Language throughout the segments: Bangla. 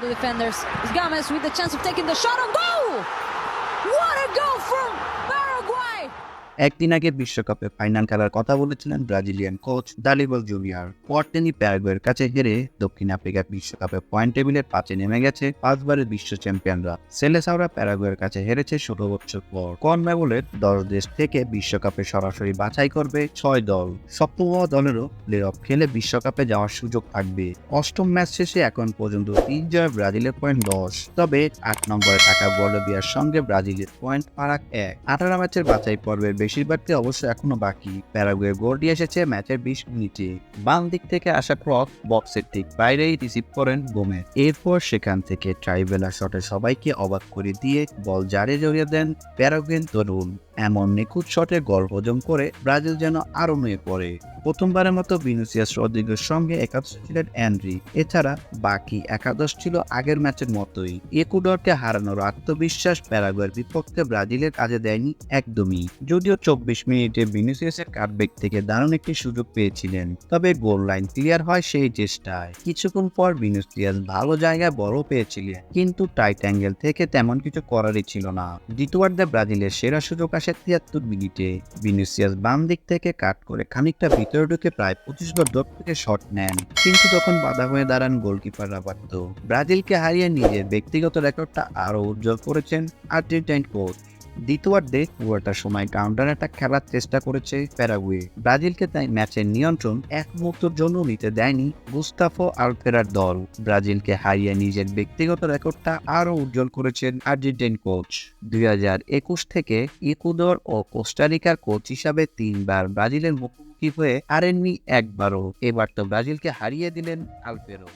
The defenders. It's Gomez with the chance of taking the shot on goal. What a goal! একদিন আগে বিশ্বকাপে ফাইনাল খেলার কথা বলেছিলেন ব্রাজিলিয়ান কোচ দালিবল জুনিয়র। পর তিনি প্যারাগুয়ের কাছে হেরে দক্ষিণ আফ্রিকা বিশ্বকাপে পয়েন্ট টেবিলের পাঁচে নেমে গেছে পাঁচবারের বিশ্ব চ্যাম্পিয়নরা। সেলেসাওরা প্যারাগুয়ের কাছে হেরেছে ষোলো বছর পর। কনমেবলের দশ দেশ থেকে বিশ্বকাপে সরাসরি বাছাই করবে ছয় দল। সপ্তম দলেরও প্লে অফ খেলে বিশ্বকাপে যাওয়ার সুযোগ থাকবে। অষ্টম ম্যাচ শেষে এখন পর্যন্ত তিন জয় ব্রাজিলের পয়েন্ট দশ। তবে আট নম্বরে থাকা বলবিয়ার সঙ্গে ব্রাজিলের পয়েন্ট ফারাক এক। আঠারো ম্যাচের বাছাই পর্বের বেশিরভাগটি অবশ্য এখনও বাকি। প্যারাগুয়ে গোলটি এসেছে ম্যাচের বিশ মিনিটে। বাম দিক থেকে আসা ক্রস বক্সের ঠিক বাইরেই রিসিভ করেন গোমে এরপর সেখান থেকে ট্রাইবেলার শটে সবাইকে অবাক করে দিয়ে বল জারে জড়িয়ে দেন প্যারাগুয়েন তরুণ। এমন নিখুঁত শটে গল হজম করে ব্রাজিল যেন আরও মেয়ে পড়ে। প্রথমবারের মতো ভিনুসিয়াস রদ্রিগের সঙ্গে একাদশ ছিলেন অ্যান্ড্রি। এছাড়া বাকি একাদশ ছিল আগের ম্যাচের মতোই। একুডরকে হারানোর আত্মবিশ্বাস প্যারাগুয়ের বিপক্ষে ব্রাজিলের কাজে দেয়নি একদমই। যদিও চব্বিশ মিনিটে ভিনুসিয়াসের কাটবেক থেকে দারুণ একটি সুযোগ পেয়েছিলেন, তবে গোল লাইন ক্লিয়ার হয় সেই চেষ্টায়। কিছুক্ষণ পর ভিনুসিয়াস ভালো জায়গায় বড় পেয়েছিলেন, কিন্তু টাইট অ্যাঙ্গেল থেকে তেমন কিছু করারই ছিল না। দ্বিতীয়ার্ধে ব্রাজিলের সেরা সুযোগ আসে তিয়াত্তর মিনিটে। ভিনুসিয়াস বাম দিক থেকে কাট করে খানিকটা ভিতরে ঢুকে প্রায় পঁচিশ বার দূর থেকে শট নেন, কিন্তু তখন বাধা হয়ে দাঁড়ান গোলকিপার রাবার্তো। ব্রাজিলকে হারিয়ে নিজের ব্যক্তিগত রেকর্ডটা আরও উজ্জ্বল করেছেন আর্জেন্টাইন কোচ। দ্বিতীয়ার্ধে সময় কাউন্টার অ্যাটাক খেলার চেষ্টা করেছে প্যারাগুয়ে ব্রাজিলকে তাই ম্যাচের নিয়ন্ত্রণ এক মুহূর্তের জন্য নিতে দেয়নি গুস্তাফো আলফেরার দল। ব্রাজিলকে হারিয়ে নিজের ব্যক্তিগত রেকর্ডটা আরও উজ্জ্বল করেছেন আর্জেন্টাইন কোচ। দুই হাজার একুশ থেকে ইকুদর ও কোস্টারিকার কোচ হিসাবে তিনবার ব্রাজিলের মুখোমুখি হয়ে হারেননি একবারও? এবার তো ব্রাজিলকে হারিয়ে দিলেন আলফেরো।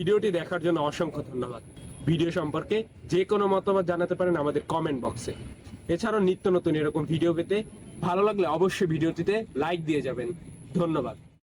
ভিডিওটি দেখার জন্য অসংখ্য ধন্যবাদ। ভিডিও সম্পর্কে যে কোনো মতামত জানাতে পারেন আমাদের কমেন্ট বক্সে এছাড়াও নিত্য নতুন এরকম ভিডিও পেতে ভালো লাগলে অবশ্যই ভিডিওটিতে লাইক দিয়ে যাবেন। ধন্যবাদ।